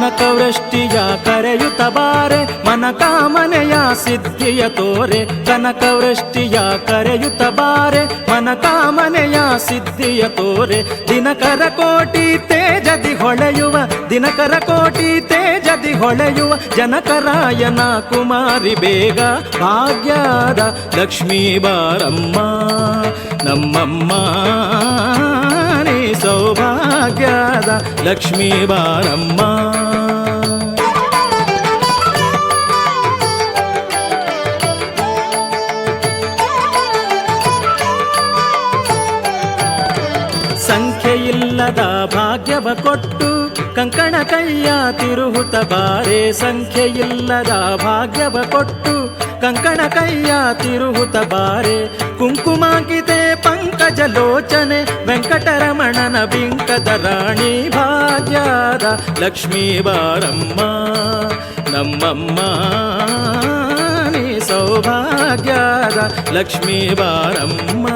ಕನಕವೃಷ್ಟಿಯ ಕರೆಯುತ್ತ ಬಾರೆ ಮನ ಕಾಮನೆಯ ಸಿದ್ಧಿಯ ತೋರೆ. ಕನಕವೃಷ್ಟಿಯ ಕರೆಯುತ್ತ ಬಾರೆ ಮನ ಕಾಮನೆಯ ಸಿದ್ಧಿಯ ತೋರೆ. ದಿನಕರ ಕೋಟಿ ತೇಜದಿ ಹೊಳೆಯುವ, ದಿನಕರ ಕೋಟಿ ತೇಜದಿ ಹೊಳೆಯುವ ಜನಕರಾಯನ ಕುಮಾರಿ ಬೇಗ. ಭಾಗ್ಯದ ಲಕ್ಷ್ಮೀ ಬಾರಮ್ಮ, ನಮ್ಮಮ್ಮ ಸೌಭಾಗ್ಯದ ಲಕ್ಷ್ಮೀ ಬಾರಮ್ಮ. ಸಂಖ್ಯೆಯಿಲ್ಲದ ಭಾಗ್ಯವ ಕೊಟ್ಟು ಕಂಕಣ ಕೈಯ ತಿರುಹುತ ಬಾರೆ ಸಂಖ್ಯೆಯಿಲ್ಲದ ಭಾಗ್ಯವ ಕೊಟ್ಟು ಕಂಕಣ ಕೈಯ ತಿರುಹುತ ಬಾರೆ ಕುಂಕುಮಾಂಕಿತೆ ಪಂಕಜ ಲೋಚನೆ ವೆಂಕಟರಮಣನ ಬಿಂಕದ ರಾಣಿ ಭಾಗ್ಯದ ಲಕ್ಷ್ಮೀ ಬಾರಮ್ಮ ನಮ್ಮಮ್ಮ ನೀ ಸೌಭಾಗ್ಯದ ಲಕ್ಷ್ಮೀ ಬಾರಮ್ಮ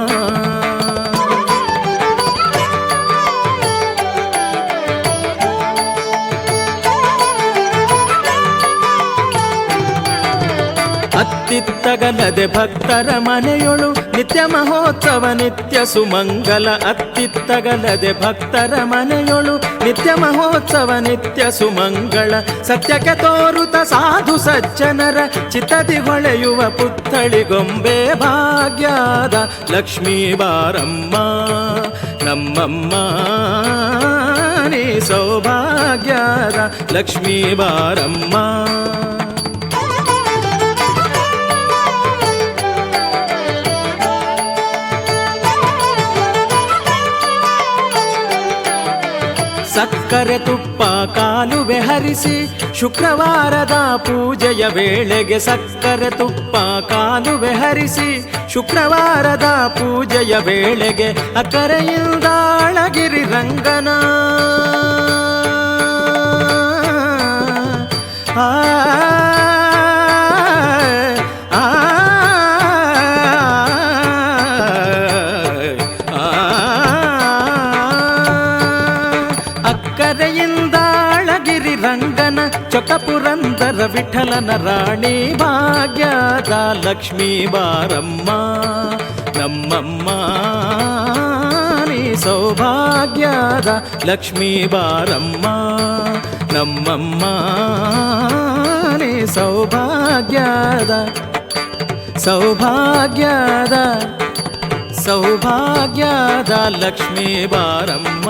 ಅತ್ತಿತ್ತಗಲದೆ ಭಕ್ತರ ಮನೆಯೊಳು ನಿತ್ಯ ಮಹೋತ್ಸವ, ನಿತ್ಯ ಸುಮಂಗಲ. ಅತ್ತಿತ್ತಗಲದೆ ಭಕ್ತರ ಮನೆಯೊಳು ನಿತ್ಯ ಮಹೋತ್ಸವ, ನಿತ್ಯ ಸುಮಂಗಳ ಸತ್ಯಕ್ಕೆ ತೋರುತ ಸಾಧು ಸಜ್ಜನರ ಚಿತ್ತದಿ ಹೊಳೆಯುವ ಪುತ್ಥಳಿ ಗೊಂಬೆ ಭಾಗ್ಯದ ಲಕ್ಷ್ಮೀ ಬಾರಮ್ಮ, ನಮ್ಮಮ್ಮ, ನೀ ಸೌಭಾಗ್ಯದ ಲಕ್ಷ್ಮೀ ಬಾರಮ್ಮ. ಸಕ್ಕರೆ ತುಪ್ಪ ಕಾಲುವೆ ಹರಿಸಿ ಶುಕ್ರವಾರದ ಪೂಜೆಯ ವೇಳೆಗೆ ಸಕ್ಕರೆ ತುಪ್ಪ ಕಾಲುವೆ ಹರಿಸಿ ಶುಕ್ರವಾರದ ಪೂಜೆಯ ವೇಳೆಗೆ ಅಕರೆಯಿಂದ ಅಳಗಿರಿ ರಂಗನ. పురందర విఠలన రాణి భాగ్యాద లక్ష్మీ వారమ్మ నమ్మమ్మ నీ సౌభాగ్యాద లక్ష్మీ వారమ్మ నమ్మమ్మ నీ సౌభాగ్యాద సౌభాగ్యాద సౌభాగ్యాద లక్ష్మీ వారమ్మ